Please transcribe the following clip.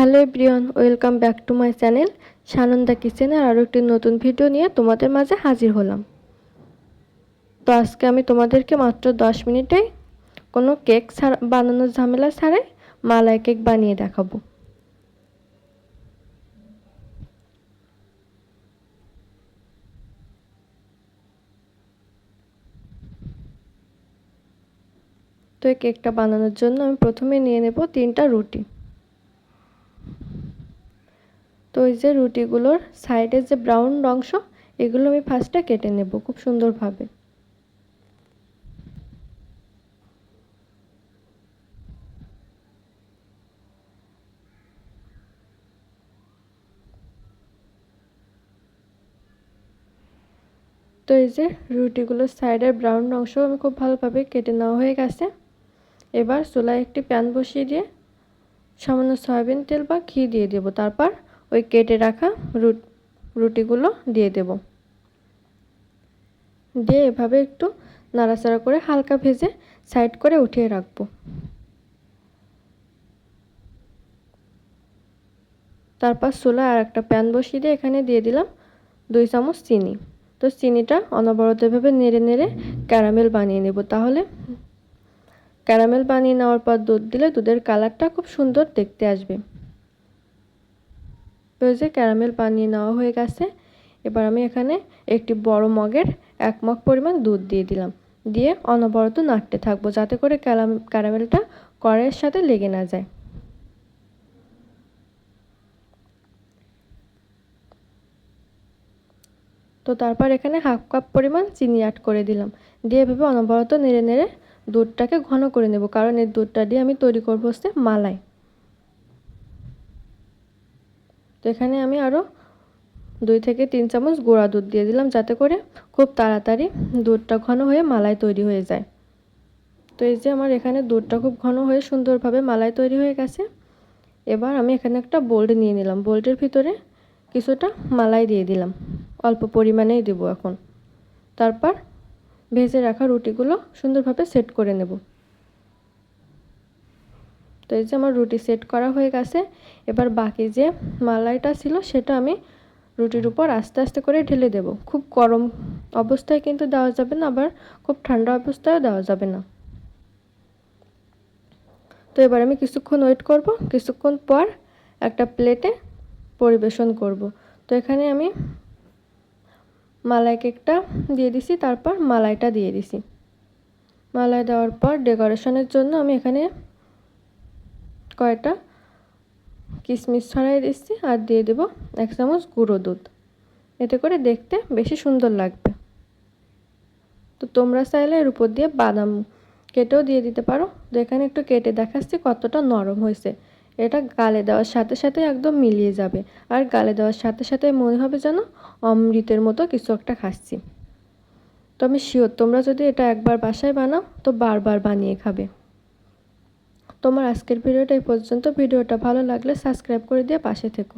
Hello everyone, welcome back to my channel Sananda কিচেনের আরও একটি নতুন ভিডিও নিয়ে তোমাদের মাঝে হাজির হলাম। তো আজকে আমি তোমাদেরকে মাত্র দশ মিনিটে কোনো কেক ছাড়া, বানানোর ঝামেলা ছাড়াই মালাই কেক বানিয়ে দেখাবো। তো এই কেকটা বানানোর জন্য আমি প্রথমে নিয়ে নেব তিনটা রুটি। তো ওই যে রুটিগুলোর সাইডের যে ব্রাউন অংশ, এগুলো আমি ফার্স্টে কেটে নেব খুব সুন্দরভাবে। তো এই যে রুটিগুলোর সাইডের ব্রাউন অংশ আমি খুব ভালোভাবে কেটে নেওয়া হয়ে গেছে। এবার চুলায় একটি প্যান বসিয়ে দিয়ে সামান্য সয়াবিন তেল বা ঘি দিয়ে দেব। তারপর ওই কেটে রাখা রুটিগুলো দিয়ে দেব। দিয়ে এভাবে একটু নাড়াচাড়া করে হালকা ভেজে সাইড করে উঠিয়ে রাখব। তারপর চুলায় আর একটা প্যান বসিয়ে দিয়ে এখানে দিয়ে দিলাম দুই চামচ চিনি। তো চিনিটা অনবরতভাবে নেড়ে নেড়ে ক্যারামেল বানিয়ে নেব। তাহলে ক্যারামেল বানিয়ে নেওয়ার পর দুধ দিলে দুধের কালারটা খুব সুন্দর দেখতে আসবে। যে ক্যারামেল বানিয়ে নেওয়া হয়ে গেছে। এবার আমি এখানে একটি বড় মগের এক মগ পরিমাণ দুধ দিয়ে দিলাম। দিয়ে অনবরত নাড়তে থাকব যাতে করে ক্যারামেলটা কড়াইয়ের সাথে লেগে না যায়। তো তারপর এখানে হাফ কাপ পরিমাণ চিনি অ্যাড করে দিলাম। দিয়ে এভাবে অনবরত নেড়ে নেড়ে দুধটাকে ঘন করে নেব। কারণ এই দুধটা দিয়ে আমি তৈরি করব হচ্ছে মালাই। তো এখানে আমি আরও দুই থেকে তিন চামচ গুঁড়া দুধ দিয়ে দিলাম, যাতে করে খুব তাড়াতাড়ি দুধটা ঘন হয়ে মালাই তৈরি হয়ে যায়। তো এই যে আমার এখানে দুধটা খুব ঘন হয়ে সুন্দরভাবে মালাই তৈরি হয়ে গেছে। এবার আমি এখানে একটা বোল্ড নিয়ে নিলাম। বোল্ডের ভিতরে কিছুটা মালাই দিয়ে দিলাম। অল্প পরিমাণেই দেবো এখন। তারপর ভেজে রাখা রুটিগুলো সুন্দরভাবে সেট করে নেব। তো এই যে আমার রুটি সেট করা হয়ে গেছে। এবার বাকি যে মালাইটা ছিল সেটা আমি রুটির উপর আস্তে আস্তে করে ঢেলে দেব। খুব গরম অবস্থায় কিন্তু দেওয়া যাবে না, আবার খুব ঠান্ডা অবস্থায়ও দেওয়া যাবে না। তো এবার আমি কিছুক্ষণ ওয়েট করব। কিছুক্ষণ পর একটা প্লেটে পরিবেশন করব। তো এখানে আমি মালাই কেকটা দিয়ে দিছি, তারপর মালাইটা দিয়ে দিছি। মালাই দেওয়ার পর ডেকোরেশনের জন্য আমি এখানে কয়টা কিশমিশ ছড়াই দিচ্ছি আর দিয়ে দেব এক চামচ গুঁড়ো দুধ। এতে করে দেখতে বেশি সুন্দর লাগবে। তো তোমরা চাইলে এর উপর দিয়ে বাদাম কেটেও দিয়ে দিতে পারো। তো এখানে একটু কেটে দেখাচ্ছি কতটা নরম হয়েছে। এটা গালে দেওয়ার সাথে সাথে একদম মিলিয়ে যাবে। আর গালে দেওয়ার সাথে সাথে মনে হবে যেন অমৃতের মতো কিছু একটা খাচ্ছি। তো আমি শিওর, তোমরা যদি এটা একবার বাসায় বানাও, তো বারবার বানিয়ে খাবে। তোমার আজকের ভিডিওটা এই পর্যন্ত। ভিডিওটা ভালো লাগলে সাবস্ক্রাইব করে দিয়ে পাশে থেকো।